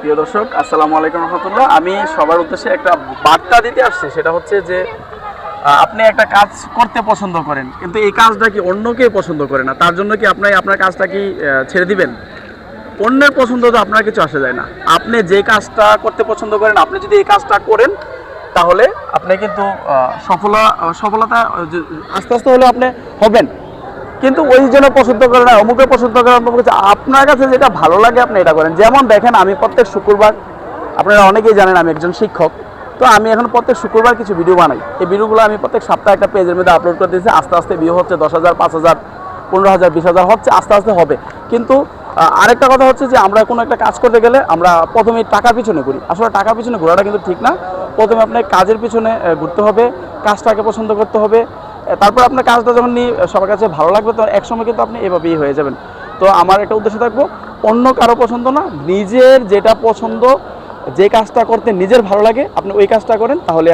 প্রিয় দর্শক, আসসালামু আলাইকুম রহমতুল্লাহ। আমি সবার উদ্দেশ্যে একটা বার্তা দিতে আসছি, সেটা হচ্ছে যে আপনি একটা কাজ করতে পছন্দ করেন, কিন্তু এই কাজটা কি অন্য কেউ পছন্দ করে না? তার জন্য কি আপনি আপনার কাজটা কি ছেড়ে দিবেন? অন্যের পছন্দ তো আপনার কিছু আসে যায় না। আপনি যে কাজটা করতে পছন্দ করেন, আপনি যদি এই কাজটা করেন, তাহলে আপনি কিন্তু সফলা, সফলতা আস্তে আস্তে হলে আপনি হবেন। কিন্তু ওই জন্য পছন্দ করে না অমুকে পছন্দ করে অমুক আপনার কাছে যেটা ভালো লাগে, আপনি এটা করেন। যেমন দেখেন, আমি প্রত্যেক শুক্রবার, আপনারা অনেকেই জানেন আমি একজন শিক্ষক, তো আমি এখন প্রত্যেক শুক্রবার কিছু ভিডিও বানাই। এই ভিডিওগুলো আমি প্রত্যেক সপ্তাহে একটা পেজের মধ্যে আপলোড করে দিয়েছি। আস্তে আস্তে ভিউ হচ্ছে দশ হাজার, পাঁচ হাজার, পনেরো হাজার, বিশ হাজার, হচ্ছে আস্তে আস্তে হবে। কিন্তু আরেকটা কথা হচ্ছে যে, আমরা কোনো একটা কাজ করতে গেলে আমরা প্রথমে টাকার পিছনে ঘুরি। আসলে টাকার পিছনে ঘোরাটা কিন্তু ঠিক না। প্রথমে আপনার কাজের পিছনে ঘুরতে হবে, কাজটাকে পছন্দ করতে হবে। তারপর আপনার কাজটা যখন নিয়ে সবার কাছে ভালো লাগবে তখন একসময় কিন্তু আপনি এভাবেই হয়ে যাবেন। তো আমার একটা উদ্দেশ্য থাকব, অন্য কারও পছন্দ না, নিজের যেটা পছন্দ, যে কাজটা করতে নিজের ভালো লাগে, আপনি ওই কাজটা করেন, তাহলে